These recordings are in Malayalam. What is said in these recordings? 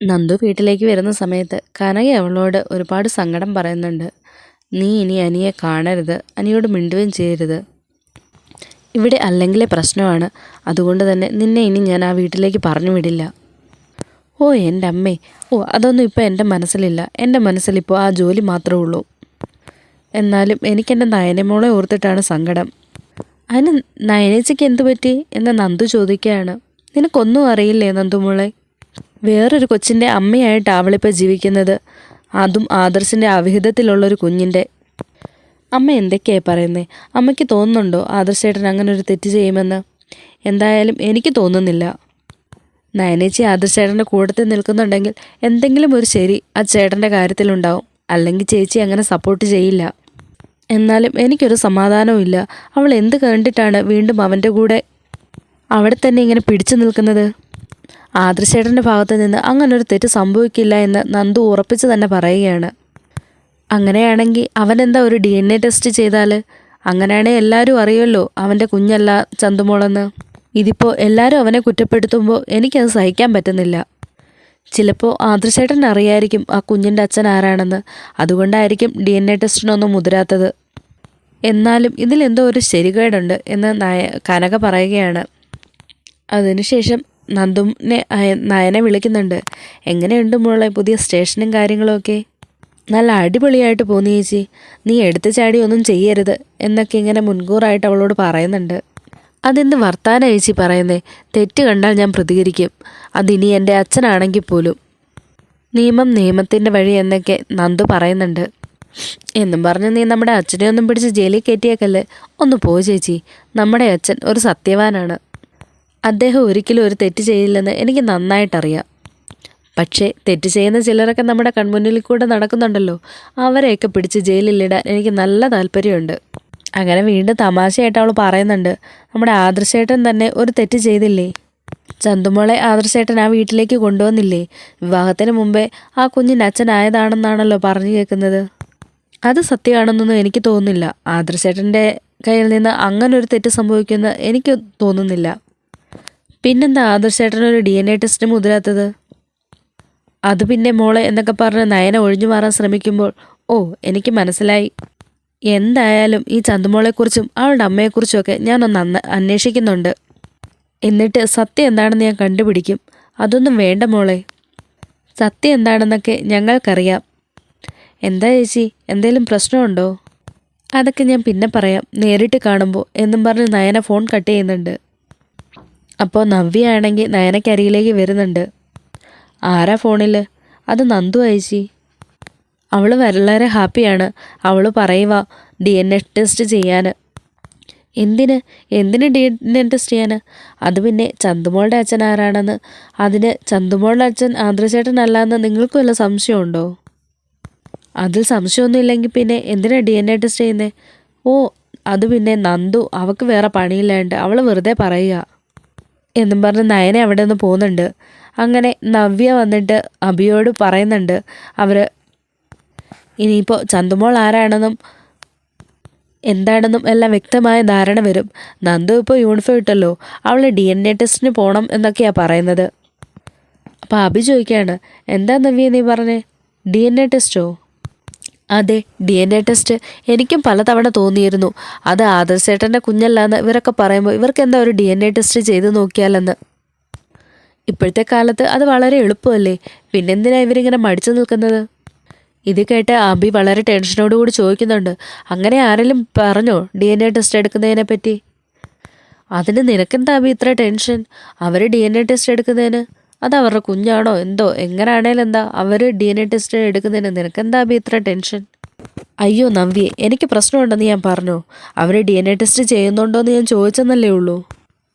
നന്ദു വീട്ടിലേക്ക് വരുന്ന സമയത്ത് കനക അവളോട് ഒരുപാട് സങ്കടം പറയുന്നുണ്ട്. നീ ഇനി അനിയെ കാണരുത് അനിയോട് മിണ്ടുകയും ചെയ്യരുത്. ഇവിടെ അല്ലെങ്കിലേ പ്രശ്നമാണ്. അതുകൊണ്ട് തന്നെ നിന്നെ ഇനി ഞാൻ ആ വീട്ടിലേക്ക് പറഞ്ഞു വിടില്ല. ഓ എന്റെ അമ്മേ. ഓ അതൊന്നും ഇപ്പോൾ എന്റെ മനസ്സിലില്ല. എന്റെ മനസ്സിലിപ്പോൾ ആ ജോലി മാത്രമേ ഉള്ളൂ. എന്നാലും എനിക്കെന്റെ നയനമോളെ ഓർത്തിട്ടാണ് സങ്കടം. അതിന് നയനേച്ചയ്ക്ക് എന്തു പറ്റി? എന്ന് നന്ദു ചോദിക്കുകയാണ്. നിനക്കൊന്നും അറിയില്ലേ നന്ദുമോളെ വേറൊരു കൊച്ചിന്റെ അമ്മയായിട്ട് അവളിപ്പോൾ ജീവിക്കുന്നത്. അതും ആദർശിന്റെ അവിഹിതത്തിലുള്ളൊരു കുഞ്ഞിന്റെ അമ്മ എന്തൊക്കെയായി പറയുന്നേ? അമ്മയ്ക്ക് തോന്നുന്നുണ്ടോ ആദർശേട്ടൻ അങ്ങനെ ഒരു തെറ്റ് ചെയ്യുമെന്ന്? എന്തായാലും എനിക്ക് തോന്നുന്നില്ല. നയനേച്ചി ആദർശേട്ടന്റെ കൂട്ടത്തിൽ നിൽക്കുന്നുണ്ടെങ്കിൽ എന്തെങ്കിലും ഒരു ശരി ആ ചേട്ടന്റെ കാര്യത്തിലുണ്ടാവും. അല്ലെങ്കിൽ ചേച്ചി അങ്ങനെ സപ്പോർട്ട് ചെയ്യില്ല. എന്നാലും എനിക്കൊരു സമാധാനവും ഇല്ല. അവൾ എന്ത് കണ്ടിട്ടാണ് വീണ്ടും അവന്റെ കൂടെ അവിടെ തന്നെ ഇങ്ങനെ പിടിച്ചു നിൽക്കുന്നത്? ആദർശേട്ടന്റെ ഭാഗത്ത് നിന്ന് അങ്ങനൊരു തെറ്റ് സംഭവിക്കില്ല എന്ന് നന്ദു ഉറപ്പിച്ച് തന്നെ പറയുകയാണ്. അങ്ങനെയാണെങ്കിൽ അവനെന്താ ഒരു ഡി എൻ എ ടെസ്റ്റ് ചെയ്താൽ അങ്ങനെയാണെങ്കിൽ എല്ലാവരും അറിയുമല്ലോ അവന്റെ കുഞ്ഞല്ല ചന്തുമോളെന്ന്. ഇതിപ്പോൾ എല്ലാവരും അവനെ കുറ്റപ്പെടുത്തുമ്പോൾ എനിക്കത് സഹിക്കാൻ പറ്റുന്നില്ല. ചിലപ്പോൾ ആദർശേട്ടൻ അറിയായിരിക്കും ആ കുഞ്ഞിന്റെ അച്ഛൻ ആരാണെന്ന്. അതുകൊണ്ടായിരിക്കും ഡി എൻ എ ടെസ്റ്റിനൊന്നും മുതിരാത്തത്. എന്നാലും ഇതിലെന്തോ ഒരു ശരികേടുണ്ട് എന്ന് നായ കനക പറയുകയാണ്. അതിനുശേഷം നന്ദുവിനെ അയ- നയനെ വിളിക്കുന്നുണ്ട്. എങ്ങനെയുണ്ട് മോളെ പുതിയ സ്റ്റേഷനും കാര്യങ്ങളൊക്കെ? നല്ല അടിപൊളിയായിട്ട് പോന്നു ചേച്ചി. നീ എടുത്തു ചാടി ഒന്നും ചെയ്യരുത് എന്നൊക്കെ ഇങ്ങനെ മുൻകൂറായിട്ട് അവളോട് പറയുന്നുണ്ട്. അതെന്ത് വർത്താന ചേച്ചി പറയുന്നേ? തെറ്റ് കണ്ടാൽ ഞാൻ പ്രതികരിക്കും. അതിനി എന്റെ അച്ഛനാണെങ്കിൽ പോലും. നിയമം നിയമത്തിന്റെ വഴി എന്നൊക്കെ നന്ദു പറയുന്നുണ്ട്. എന്നും പറഞ്ഞ് നീ നമ്മുടെ അച്ഛനെ ഒന്നും പിടിച്ച് ജയിലിൽ കയറ്റിയേക്കല്ലേ? ഒന്ന് പോ ചേച്ചി. നമ്മുടെ അച്ഛൻ ഒരു സത്യവാനാണ്. അദ്ദേഹം ഒരിക്കലും ഒരു തെറ്റ് ചെയ്യില്ലെന്ന് എനിക്ക് നന്നായിട്ടറിയാം. പക്ഷേ തെറ്റ് ചെയ്യുന്ന ചിലരൊക്കെ നമ്മുടെ കൺമുന്നിൽ കൂടെ നടക്കുന്നുണ്ടല്ലോ. അവരെയൊക്കെ പിടിച്ച് ജയിലിലിടാൻ എനിക്ക് നല്ല താല്പര്യമുണ്ട്. അങ്ങനെ വീണ്ടും തമാശയായിട്ട് അവൾ പറയുന്നുണ്ട് നമ്മുടെ ആദർശേട്ടൻ തന്നെ ഒരു തെറ്റ് ചെയ്തില്ലേ? ചന്തുമോളെ ആദർശേട്ടൻ ആ വീട്ടിലേക്ക് കൊണ്ടുവന്നില്ലേ? വിവാഹത്തിന് മുമ്പേ ആ കുഞ്ഞിന് അച്ഛനായതാണെന്നാണല്ലോ പറഞ്ഞു കേൾക്കുന്നത്. അത് സത്യമാണെന്നൊന്നും എനിക്ക് തോന്നുന്നില്ല. ആദർശേട്ടന്റെ കയ്യിൽ നിന്ന് അങ്ങനെ ഒരു തെറ്റ് സംഭവിക്കുമെന്ന് എനിക്ക് തോന്നുന്നില്ല. പിന്നെന്താ ആദർശേട്ടൻ ഒരു ഡി എൻ എ ടെസ്റ്റ് മുതിരാത്തത് അത് പിന്നെ മോളെ എന്നൊക്കെ പറഞ്ഞ് നയന ഒഴിഞ്ഞു മാറാൻ ശ്രമിക്കുമ്പോൾ ഓ എനിക്ക് മനസ്സിലായി. എന്തായാലും ഈ ചന്തുമോളെക്കുറിച്ചും അവളുടെ അമ്മയെക്കുറിച്ചുമൊക്കെ ഞാനൊന്ന് അന്ന അന്വേഷിക്കുന്നുണ്ട്. എന്നിട്ട് സത്യം എന്താണെന്ന് ഞാൻ കണ്ടുപിടിക്കും. അതൊന്നും വേണ്ട മോളെ. സത്യം എന്താണെന്നൊക്കെ ഞങ്ങൾക്കറിയാം. എന്താ ചേച്ചി എന്തേലും പ്രശ്നമുണ്ടോ? അതൊക്കെ ഞാൻ പിന്നെ പറയാം. നേരിട്ട് കാണുമ്പോൾ എന്നും പറഞ്ഞ് നയന ഫോൺ കട്ട് ചെയ്യുന്നുണ്ട്. അപ്പോൾ നവ്യയാണെങ്കിൽ നയനക്കരിയിലേക്ക് വരുന്നുണ്ട്. ആരാ ഫോണിൽ അത് നന്ദു അയച്ചി. അവൾ വളരെ ഹാപ്പിയാണ്. അവൾ പറയുക ഡി എൻ എ ടെസ്റ്റ് ചെയ്യാൻ എന്തിന്? എന്തിന് ഡി എൻ എ ടെസ്റ്റ് ചെയ്യാൻ അത് പിന്നെ ചന്തുമോളുടെ അച്ഛൻ ആരാണെന്ന്? അതിന് ചന്തുമോളുടെ അച്ഛൻ ആന്ധ്രചേട്ടനല്ല എന്ന് നിങ്ങൾക്ക് വല്ല സംശയമുണ്ടോ? അതിൽ സംശയമൊന്നുമില്ലെങ്കിൽ പിന്നെ എന്തിനാ ഡി എൻ എ ടെസ്റ്റ് ചെയ്യുന്നത് ഓ അത് പിന്നെ നന്ദു അവൾക്ക് വേറെ പണിയില്ലാണ്ട് അവൾ വെറുതെ പറയുക. എന്നും പറഞ്ഞ് നയന അവിടെ നിന്ന് പോകുന്നുണ്ട്. അങ്ങനെ നവ്യ വന്നിട്ട് അഭിയോട് പറയുന്നുണ്ട്. അവർ ഇനിയിപ്പോൾ ചന്തുമോൾ ആരാണെന്നും എന്താണെന്നും എല്ലാം വ്യക്തമായ ധാരണ വരും. നന്ദു ഇപ്പോൾ യൂണിഫോം ഇട്ടല്ലോ. അവൾ ഡി എൻ എ ടെസ്റ്റിന് പോകണം എന്നൊക്കെയാണ് പറയുന്നത്. അപ്പോൾ അഭി ചോദിക്കുകയാണ് എന്താ നവ്യ നീ പറഞ്ഞേ? ഡി എൻ എ ടെസ്റ്റോ അതെ ഡി എൻ എ ടെസ്റ്റ് എനിക്കും പലതവണ തോന്നിയിരുന്നു. അത് ആദർശേട്ടന്റെ കുഞ്ഞല്ലാന്ന് ഇവരൊക്കെ പറയുമ്പോൾ ഇവർക്ക് എന്താ ഒരു ഡി എൻ എ ടെസ്റ്റ് ചെയ്ത് നോക്കിയാലെന്ന്. ഇപ്പോഴത്തെ കാലത്ത് അത് വളരെ എളുപ്പമല്ലേ? പിന്നെന്തിനാ ഇവരിങ്ങനെ മടിച്ചു നിൽക്കുന്നത്? ഇത് കേട്ട് അബി വളരെ ടെൻഷനോടുകൂടി ചോദിക്കുന്നുണ്ട്. അങ്ങനെ ആരെങ്കിലും പറഞ്ഞോ ഡി എൻ എ ടെസ്റ്റ് എടുക്കുന്നതിനെ പറ്റി? അതിന് നിനക്കെന്താ അബി ഇത്ര ടെൻഷൻ? അവർ ഡി എൻ എ ടെസ്റ്റ് എടുക്കുന്നതിന് അത് അവരുടെ കുഞ്ഞാണോ? എന്തോ? എങ്ങനെയാണേലും എന്താ അവർ ഡി എൻ എ ടെസ്റ്റ് എടുക്കുന്നതിന് നിനക്കെന്താ അബി ഇത്ര ടെൻഷൻ അയ്യോ നവ്യെ എനിക്ക് പ്രശ്നമുണ്ടെന്ന് ഞാൻ പറഞ്ഞു. അവർ ഡി എൻ എ ടെസ്റ്റ് ചെയ്യുന്നുണ്ടോയെന്ന് ഞാൻ ചോദിച്ചെന്നല്ലേ ഉള്ളൂ.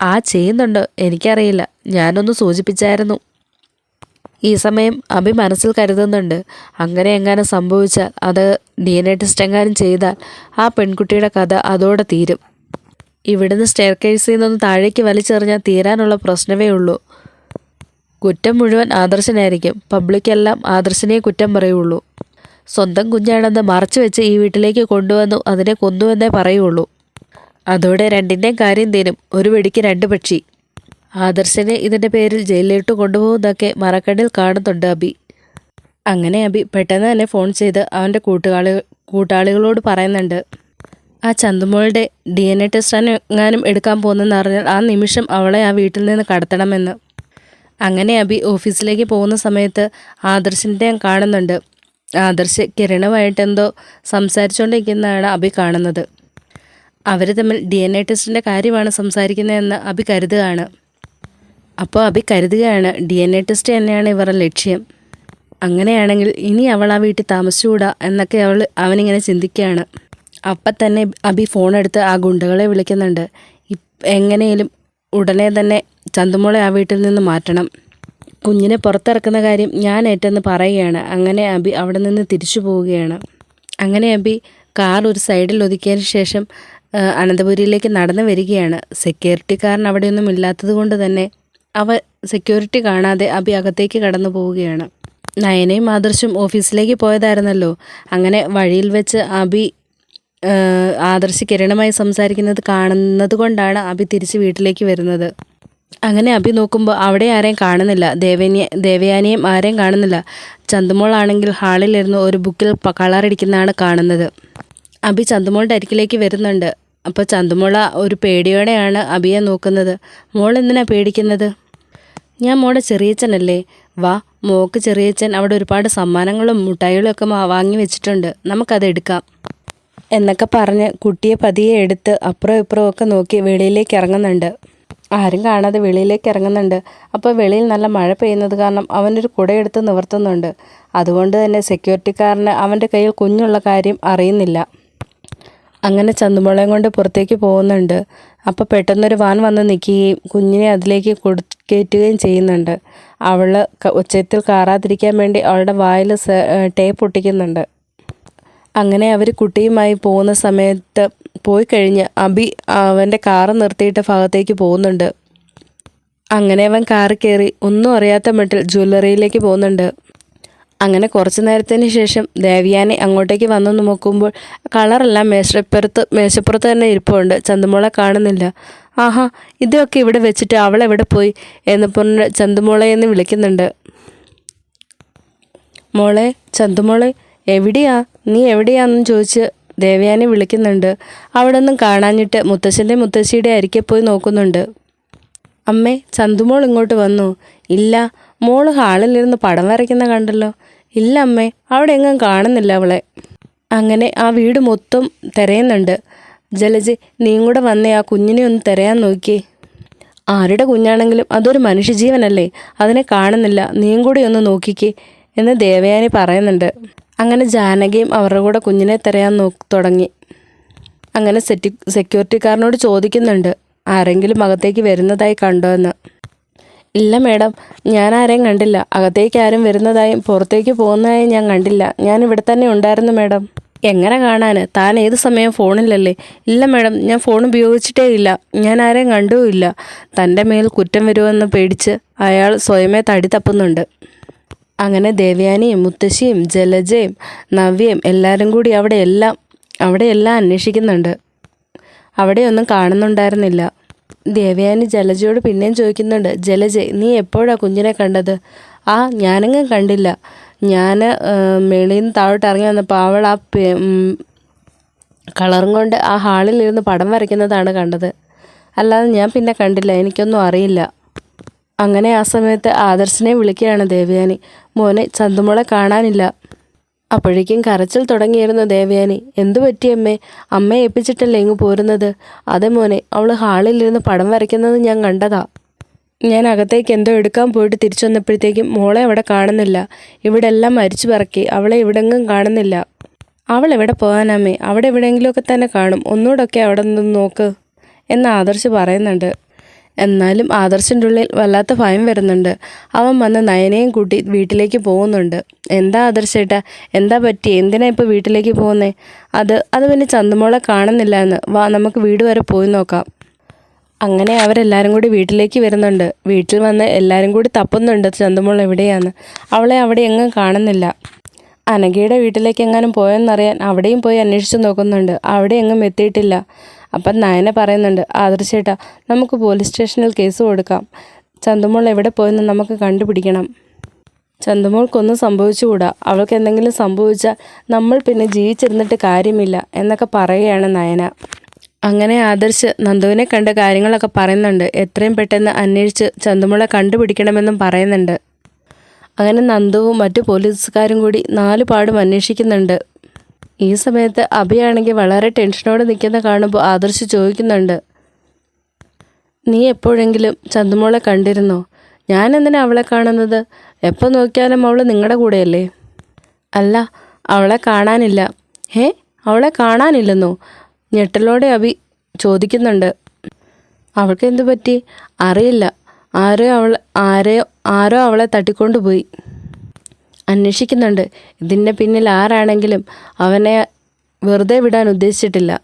ആ ചെയ്യുന്നുണ്ട്. എനിക്കറിയില്ല. ഞാനൊന്ന് സൂചിപ്പിച്ചായിരുന്നു. ഈ സമയം അഭി മനസ്സിൽ കരുതുന്നുണ്ട്. അങ്ങനെ എങ്ങാനും സംഭവിച്ചാൽ അത് ഡി എൻ എ ടെസ്റ്റ് എങ്ങാനും ചെയ്താൽ ആ പെൺകുട്ടിയുടെ കഥ അതോടെ തീരും. ഇവിടുന്ന് സ്റ്റെയർ കേസിൽ നിന്നൊന്ന് താഴേക്ക് വലിച്ചെറിഞ്ഞാൽ തീരാനുള്ള പ്രശ്നമേ ഉള്ളൂ. കുറ്റം മുഴുവൻ ആദർശനായിരിക്കും. പബ്ലിക്കെല്ലാം ആദർശനെ കുറ്റം പറയുള്ളൂ. സ്വന്തം കുഞ്ഞാണെന്ന് മറച്ചു വെച്ച് ഈ വീട്ടിലേക്ക് കൊണ്ടുവന്നു അതിനെ കൊന്നുവെന്നേ പറയുള്ളൂ. അതോടെ രണ്ടിന്റെയും കാര്യം തീരും. ഒരു വെടിക്ക് രണ്ട് പക്ഷി. ആദർശനെ ഇതിന്റെ പേരിൽ ജയിലിലിട്ട് കൊണ്ടുപോകുന്നതൊക്കെ മറക്കടിൽ കാണുന്നുണ്ട് അബി. അങ്ങനെ അബി പെട്ടെന്ന് തന്നെ ഫോൺ ചെയ്ത് അവന്റെ കൂട്ടുകാളി കൂട്ടാളികളോട് പറയുന്നുണ്ട്. ആ ചന്തുമോളുടെ ഡി എൻ എ ടെസ്റ്റ് എങ്ങാനും എടുക്കാൻ പോകുന്നെന്ന് അറിഞ്ഞാൽ ആ നിമിഷം അവളെ ആ വീട്ടിൽ നിന്ന് കടത്തണമെന്ന്. അങ്ങനെ അബി ഓഫീസിലേക്ക് പോകുന്ന സമയത്ത് ആദർശിന്റെ ഞാൻ കാണുന്നുണ്ട്. ആദർശ് കിരണുമായിട്ട് എന്തോ സംസാരിച്ചുകൊണ്ടിരിക്കുന്നതാണ് അബി കാണുന്നത്. അവർ തമ്മിൽ ഡി എൻ എ ടെസ്റ്റിന്റെ കാര്യമാണ് സംസാരിക്കുന്നതെന്ന് അബി കരുതുകയാണ്. അപ്പോൾ അബി കരുതുകയാണ് ഡി എൻ എ ടെസ്റ്റ് തന്നെയാണ് ഇവരുടെ ലക്ഷ്യം. അങ്ങനെയാണെങ്കിൽ ഇനി അവൾ ആ വീട്ടിൽ താമസിച്ചുകൂടാ എന്നൊക്കെ അവൾ അവനിങ്ങനെ ചിന്തിക്കുകയാണ്. അപ്പം തന്നെ അബി ഫോണെടുത്ത് ആ ഗുണ്ടകളെ വിളിക്കുന്നുണ്ട്. എങ്ങനെയും ഉടനെ തന്നെ ചന്തുമോളെ ആ വീട്ടിൽ നിന്ന് മാറ്റണം. കുഞ്ഞിനെ പുറത്തിറക്കുന്ന കാര്യം ഞാൻ ഏറ്റെന്ന് പറയുകയാണ്. അങ്ങനെ അബി അവിടെ നിന്ന് തിരിച്ചു പോവുകയാണ്. അങ്ങനെ അബി കാർ ഒരു സൈഡിൽ ഒതുക്കിയതിന് ശേഷം അനന്തപുരിയിലേക്ക് നടന്നു വരികയാണ്. സെക്യൂരിറ്റിക്കാരൻ അവിടെയൊന്നും ഇല്ലാത്തത് കൊണ്ട് തന്നെ അവ സെക്യൂരിറ്റി കാണാതെ അബി അകത്തേക്ക് കടന്നു പോവുകയാണ്. നയനയും ആദർശും ഓഫീസിലേക്ക് പോയതായിരുന്നല്ലോ. അങ്ങനെ വഴിയിൽ വെച്ച് അബി ആദർശ് കിരണമായി സംസാരിക്കുന്നത് കാണുന്നത് കൊണ്ടാണ് അഭി തിരിച്ച് വീട്ടിലേക്ക് വരുന്നത്. അങ്ങനെ അഭി നോക്കുമ്പോൾ അവിടെ ആരെയും കാണുന്നില്ല. ദേവനിയ ദേവയാനിയും ആരെയും കാണുന്നില്ല. ചന്തുമോളാണെങ്കിൽ ഹാളിലിരുന്ന് ഒരു ബുക്കിൽ കളറടിക്കുന്നതാണ് കാണുന്നത്. അഭി ചന്തുമോളുടെ അരികിലേക്ക് വരുന്നുണ്ട്. അപ്പോൾ ചന്തുമോള ഒരു പേടിയോടെയാണ് അഭിയെ നോക്കുന്നത്. മോൾ എന്തിനാ പേടിക്കുന്നത്? ഞാൻ മോളെ ചെറിയച്ഛനല്ലേ? വാ മോക്ക് ചെറിയച്ചൻ അവിടെ ഒരുപാട് സമ്മാനങ്ങളും മുട്ടായികളും ഒക്കെ വാങ്ങി വെച്ചിട്ടുണ്ട്. നമുക്കത് എടുക്കാം. എന്നൊക്കെ പറഞ്ഞ് കുട്ടിയെ പതിയെ എടുത്ത് അപ്പുറം ഇപ്പുറം ഒക്കെ നോക്കി വെളിയിലേക്ക് ഇറങ്ങുന്നുണ്ട്. ആരും കാണാതെ വെളിയിലേക്ക് ഇറങ്ങുന്നുണ്ട്. അപ്പോൾ വെളിയിൽ നല്ല മഴ പെയ്യുന്നത് കാരണം അവനൊരു കുടയെടുത്ത് നിവർത്തുന്നുണ്ട്. അതുകൊണ്ട് തന്നെ സെക്യൂരിറ്റിക്കാരന് അവന്റെ കയ്യിൽ കുഞ്ഞുള്ള കാര്യം അറിയുന്നില്ല. അങ്ങനെ ചന്തുമുളയും കൊണ്ട് പുറത്തേക്ക് പോകുന്നുണ്ട്. അപ്പോൾ പെട്ടെന്നൊരു വാൻ വന്ന് നിൽക്കുകയും കുഞ്ഞിനെ അതിലേക്ക് കൊടു കയറ്റുകയും ചെയ്യുന്നുണ്ട്. അവൾ ഉച്ചത്തിൽ കാറാതിരിക്കാൻ വേണ്ടി അവളുടെ വായിൽ ടേപ്പ് ഒട്ടിക്കുന്നുണ്ട്. അങ്ങനെ അവർ കുട്ടിയുമായി പോകുന്ന സമയത്ത് പോയി കഴിഞ്ഞ് അബി അവന്റെ കാറ് നിർത്തിയിട്ട ഭാഗത്തേക്ക് പോകുന്നുണ്ട്. അങ്ങനെ അവൻ കാറ് കയറി ഒന്നും അറിയാത്ത മട്ടിൽ ജ്വല്ലറിയിലേക്ക് പോകുന്നുണ്ട്. അങ്ങനെ കുറച്ച് നേരത്തിന് ശേഷം ദേവിയാനെ അങ്ങോട്ടേക്ക് വന്നു നോക്കുമ്പോൾ കളറെല്ലാം മേശപ്പുറത്ത് മേശപ്പുറത്ത് തന്നെ ഇരിപ്പുണ്ട്. ചന്തുമോളെ കാണുന്നില്ല. ആഹാ ഇതൊക്കെ ഇവിടെ വെച്ചിട്ട് അവൾ എവിടെ പോയി? എന്ന് പറഞ്ഞ് ചന്തുമോളെ എന്ന് വിളിക്കുന്നുണ്ട്. മോളെ ചന്തുമോളെ എവിടെയാ? നീ എവിടെയാന്ന് ചോദിച്ച് ദേവയാനെ വിളിക്കുന്നുണ്ട്. അവിടെ ഒന്നും കാണാഞ്ഞിട്ട് മുത്തശ്ശന്റെ മുത്തശ്ശിയുടെ അരികെ പോയി നോക്കുന്നുണ്ട്. അമ്മേ ചന്തുമോൾ ഇങ്ങോട്ട് വന്നു. ഇല്ല മോൾ ഹാളിലിരുന്ന് പടം വരയ്ക്കുന്ന കണ്ടല്ലോ. ഇല്ല അമ്മേ അവിടെ എങ്ങും കാണുന്നില്ല അവളെ. അങ്ങനെ ആ വീട് മൊത്തം തിരയുന്നുണ്ട്. ജലജ് നീയും കൂടെ വന്നേ ആ കുഞ്ഞിനെ ഒന്ന് തിരയാൻ നോക്കി. ആരുടെ കുഞ്ഞാണെങ്കിലും അതൊരു മനുഷ്യജീവനല്ലേ? അതിനെ കാണുന്നില്ല. നീയും കൂടി ഒന്ന് നോക്കിക്കേ എന്ന് ദേവയാനി പറയുന്നുണ്ട്. അങ്ങനെ ജാനകിയും അവരുടെ കൂടെ കുഞ്ഞിനെ തിരയാൻ നോ തുടങ്ങി. അങ്ങനെ സെറ്റി സെക്യൂരിറ്റിക്കാരനോട് ചോദിക്കുന്നുണ്ട് ആരെങ്കിലും അകത്തേക്ക് വരുന്നതായി കണ്ടോ എന്ന്? ഇല്ല മേഡം ഞാൻ ആരെയും കണ്ടില്ല. അകത്തേക്ക് ആരും വരുന്നതായും പുറത്തേക്ക് പോകുന്നതായും ഞാൻ കണ്ടില്ല. ഞാൻ ഇവിടെ തന്നെ ഉണ്ടായിരുന്നു മേഡം. എങ്ങനെ കാണാൻ താൻ ഏത് സമയം ഫോണിലല്ലേ? ഇല്ല മേഡം ഞാൻ ഫോൺ ഉപയോഗിച്ചിട്ടേ ഇല്ല. ഞാൻ ആരെയും കണ്ടുമില്ല തന്റെ മേൽ കുറ്റം വരുമെന്ന് പേടിച്ച് അയാൾ സ്വയമേ തടി തപ്പുന്നുണ്ട്. അങ്ങനെ ദേവയാനിയും മുത്തശ്ശിയും ജലജയും നവ്യയും എല്ലാവരും കൂടി അവിടെ എല്ലാം അവിടെ എല്ലാം അന്വേഷിക്കുന്നുണ്ട്. അവിടെയൊന്നും കാണുന്നുണ്ടായിരുന്നില്ല. ദേവയാനി ജലജയോട് പിന്നെയും ചോദിക്കുന്നുണ്ട് ജലജ നീ എപ്പോഴാ കുഞ്ഞിനെ കണ്ടത്? ആ ഞാനങ്ങ് കണ്ടില്ല. ഞാൻ മേളിൽ നിന്ന് താഴോട്ട് ഇറങ്ങി വന്നപ്പോൾ അവൾ ആ കളറും കൊണ്ട് ആ ഹാളിലിരുന്ന് പടം വരയ്ക്കുന്നതാണ് കണ്ടത്. അല്ലാതെ ഞാൻ പിന്നെ കണ്ടില്ല എനിക്കൊന്നും അറിയില്ല. അങ്ങനെ ആ സമയത്ത് ആദർശിനെ വിളിക്കുകയാണ് ദേവയാനി. മോനെ ചന്തുമോളെ കാണാനില്ല. അപ്പോഴേക്കും കരച്ചിൽ തുടങ്ങിയിരുന്നു ദേവയാനി. എന്തു പറ്റി അമ്മേ? അമ്മയെ ഏൽപ്പിച്ചിട്ടല്ലേ ഇങ്ങ് പോരുന്നത്? അതെ മോനെ അവൾ ഹാളിലിരുന്ന് പടം വരയ്ക്കുന്നത് ഞാൻ കണ്ടതാ. ഞാൻ അകത്തേക്ക് എന്തോ എടുക്കാൻ പോയിട്ട് തിരിച്ചു വന്നപ്പോഴത്തേക്കും മോളെ അവിടെ കാണുന്നില്ല. ഇവിടെ എല്ലാം മരിച്ചു പറക്കി. അവളെ ഇവിടെങ്ങും കാണുന്നില്ല. അവൾ എവിടെ പോകാനമ്മേ അവിടെ എവിടെയെങ്കിലുമൊക്കെ തന്നെ കാണും. ഒന്നുകൂടെ ഒക്കെ അവിടെ നിന്ന് നോക്ക് എന്ന് ആദർശ് പറയുന്നുണ്ട്. എന്നാലും ആദർശിന്റെ ഉള്ളിൽ വല്ലാത്ത ഭയം വരുന്നുണ്ട്. അവൻ വന്ന് നയനയും കൂട്ടി വീട്ടിലേക്ക് പോകുന്നുണ്ട്. എന്താ ആദർശേട്ടാ? എന്താ പറ്റി? എന്തിനാ ഇപ്പോൾ വീട്ടിലേക്ക് പോകുന്നേ? അത് അത് പിന്നെ ചന്തുമോളെ കാണുന്നില്ല എന്ന് വാ നമുക്ക് വീട് വരെ പോയി നോക്കാം. അങ്ങനെ അവരെല്ലാവരും കൂടി വീട്ടിലേക്ക് വരുന്നുണ്ട്. വീട്ടിൽ വന്ന് എല്ലാവരും കൂടി തപ്പുന്നുണ്ട് ചന്തുമോൾ എവിടെയാണ് അവളെ അവിടെ എങ്ങും കാണുന്നില്ല. അനഘയുടെ വീട്ടിലേക്ക് എങ്ങാനും പോയെന്നറിയാൻ അവിടെയും പോയി അന്വേഷിച്ച് നോക്കുന്നുണ്ട്. അവിടെ എങ്ങും എത്തിയിട്ടില്ല. അപ്പം നയന പറയുന്നുണ്ട് ആദർശേട്ടാ നമുക്ക് പോലീസ് സ്റ്റേഷനിൽ കേസ് കൊടുക്കാം. ചന്തുമോൾ എവിടെ പോയെന്ന് നമുക്ക് കണ്ടുപിടിക്കണം. ചന്തുമോൾക്കൊന്നും സംഭവിച്ചുകൂടാ. അവൾക്ക് എന്തെങ്കിലും സംഭവിച്ചാൽ നമ്മൾ പിന്നെ ജീവിച്ചിരുന്നിട്ട് കാര്യമില്ല എന്നൊക്കെ പറയുകയാണ് നയന. അങ്ങനെ ആദർശ് നന്ദുവിനെ കണ്ട കാര്യങ്ങളൊക്കെ പറയുന്നുണ്ട്. എത്രയും പെട്ടെന്ന് അന്വേഷിച്ച് ചന്തുമോളെ കണ്ടുപിടിക്കണമെന്നും പറയുന്നുണ്ട്. അങ്ങനെ നന്ദുവും മറ്റു പോലീസുകാരും കൂടി നാല് പാടും അന്വേഷിക്കുന്നുണ്ട്. ഈ സമയത്ത് അഭിയാണെങ്കിൽ വളരെ ടെൻഷനോടെ നിൽക്കുന്ന കാണുമ്പോൾ ആദർശ് ചോദിക്കുന്നുണ്ട് നീ എപ്പോഴെങ്കിലും ചന്തുമോളെ കണ്ടിരുന്നോ? ഞാൻ എന്തിനാ അവളെ കാണുന്നത്? എപ്പോൾ നോക്കിയാലും അവൾ നിങ്ങളുടെ കൂടെയല്ലേ? അല്ല അവളെ കാണാനില്ല. ഏ അവളെ കാണാനില്ലെന്നോ? ഞെട്ടലോടെ അഭി ചോദിക്കുന്നുണ്ട്. അവൾക്ക് എന്തു പറ്റി? അറിയില്ല. ആരോ അവൾ ആരെയോ ആരോ അവളെ തട്ടിക്കൊണ്ടുപോയി. അന്വേഷിക്കുന്നുണ്ട്. ഇതിന്റെ പിന്നിൽ ആരാണെങ്കിലും അവനെ വെറുതെ വിടാൻ ഉദ്ദേശിച്ചിട്ടില്ല.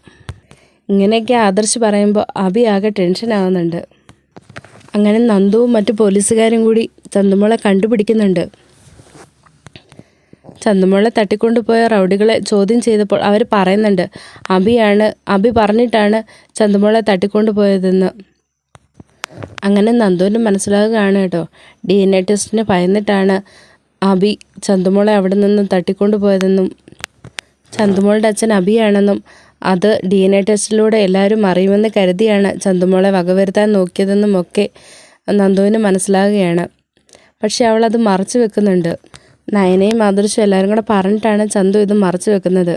ഇങ്ങനെയൊക്കെ ആദർശ് പറയുമ്പോൾ അഭി ആകെ ടെൻഷനാകുന്നുണ്ട് അങ്ങനെ നന്ദുവും മറ്റു പോലീസുകാരും കൂടി ചന്തുമോളെ കണ്ടുപിടിക്കുന്നുണ്ട്. ചന്തുമോളെ തട്ടിക്കൊണ്ടുപോയ റൗഡികളെ ചോദ്യം ചെയ്തപ്പോൾ അവർ പറയുന്നുണ്ട് അബിയാണ് അബി പറഞ്ഞിട്ടാണ് ചന്തുമോളെ തട്ടിക്കൊണ്ടുപോയതെന്ന്. അങ്ങനെ നന്ദുവിന് മനസ്സിലാകുകയാണ് കേട്ടോ. ഡി എൻ എ ടെസ്റ്റിന് ഭയന്നിട്ടാണ് അഭി ചന്തുമോളെ അവിടെ നിന്നും തട്ടിക്കൊണ്ടു പോയതെന്നും ചന്തുമോളുടെ അച്ഛൻ അബിയാണെന്നും അത് ഡി എൻ എ ടെസ്റ്റിലൂടെ എല്ലാവരും അറിയുമെന്ന് കരുതിയാണ് ചന്തുമോളെ വകവരുത്താൻ നോക്കിയതെന്നും ഒക്കെ നന്ദുവിന് മനസ്സിലാകുകയാണ്. പക്ഷേ അവൾ അത് മറച്ചു വെക്കുന്നുണ്ട്. നയനയും ആദർശും എല്ലാവരും കൂടെ പറഞ്ഞിട്ടാണ് ചന്തു ഇത് മറച്ചു വെക്കുന്നത്.